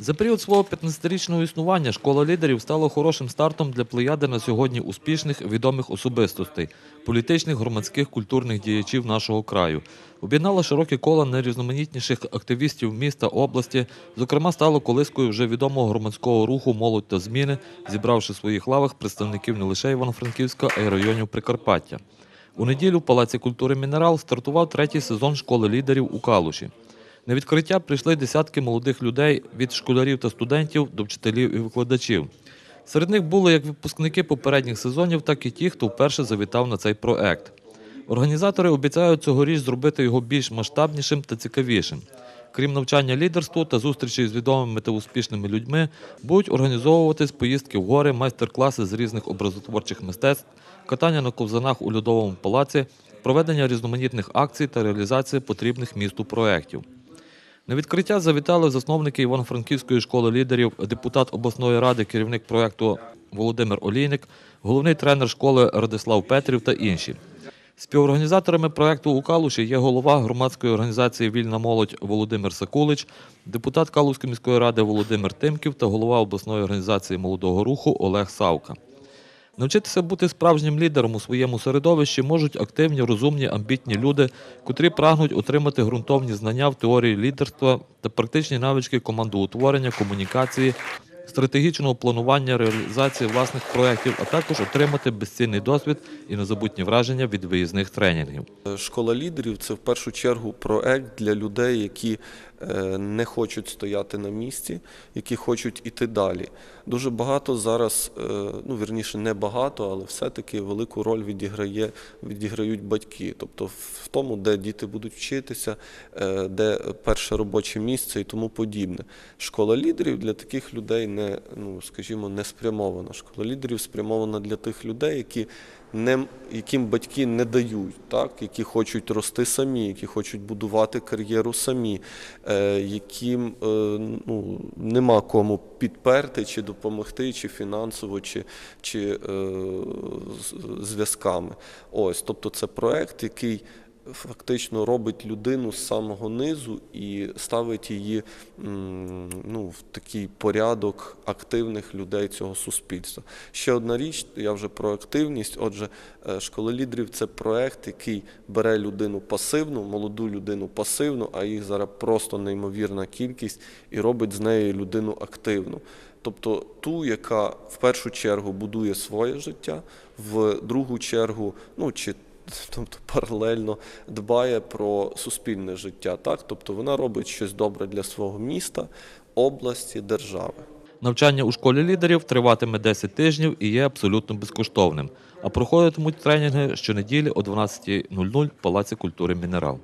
За період свого 15-річного існування школа лідерів стала хорошим стартом для плеяди на сьогодні успішних відомих особистостей, політичних, громадських, культурних діячів нашого краю. Об'єднала широке коло найрізноманітніших активістів міста області. Зокрема, стало колискою вже відомого громадського руху Молодь та зміни, зібравши в своїх лавах представників не лише Івано-Франківська, а й районів Прикарпаття. У неділю в Палаці культури Мінерал стартував третій сезон школи лідерів у Калуші. На відкриття прийшли десятки молодих людей від школярів та студентів до вчителів і викладачів. Серед них були як випускники попередніх сезонів, так і ті, хто вперше завітав на цей проект. Організатори обіцяють цьогоріч зробити його більш масштабнішим та цікавішим. Крім навчання лідерству та зустрічей з відомими та успішними людьми, будуть організовуватись поїздки в гори, майстер-класи з різних образотворчих мистецтв, катання на ковзанах у льодовому палаці, проведення різноманітних акцій та реалізація потрібних місту проєктів. На відкриття завітали засновники Івано-Франківської школи лідерів, депутат обласної ради, керівник проєкту Володимир Олійник, головний тренер школи Радислав Петрів та інші. Співорганізаторами проєкту у Калуші є голова громадської організації Вільна молодь Володимир Сакулич, депутат Калузької міської ради Володимир Тимків та голова обласної організації молодого руху Олег Савка. Навчитися бути справжнім лідером у своєму середовищі можуть активні, розумні, амбітні люди, котрі прагнуть отримати ґрунтовні знання в теорії лідерства та практичні навички командоутворення, комунікації, стратегічного планування, реалізації власних проєктів, а також отримати безцінний досвід і незабутні враження від виїзних тренінгів. Школа лідерів це в першу чергу проект для людей, які не хочуть стояти на місці, які хочуть іти далі. Дуже багато зараз, е, ну вірніше, не багато, але все-таки велику роль відіграє, відіграють батьки. Тобто в тому, де діти будуть вчитися, е, де перше робоче місце і тому подібне. Школа лідерів для таких людей не, ну скажімо, не спрямована. Школа лідерів спрямована для тих людей, які не, яким батьки не дають, так? які хочуть рости самі, які хочуть будувати кар'єру самі, е, яким е, ну, нема кому підперти чи допомогти, чи фінансово, чи, чи е, зв'язками. Ось, тобто це проект, який фактично робить людину з самого низу і ставить її ну, в такий порядок активних людей цього суспільства. Ще одна річ, я вже про активність. Отже, е, школа лідерів це проект, який бере людину пасивну, молоду людину пасивну, а їх зараз просто неймовірна кількість, і робить з неї людину активну. Тобто ту, яка в першу чергу будує своє життя, в другу чергу, ну чи тобто паралельно дбає про суспільне життя. Так? Тобто вона робить щось добре для свого міста, області, держави. Навчання у школі лідерів триватиме 10 тижнів і є абсолютно безкоштовним. А проходитимуть тренінги щонеділі о 12.00 в Палаці культури Мінерал.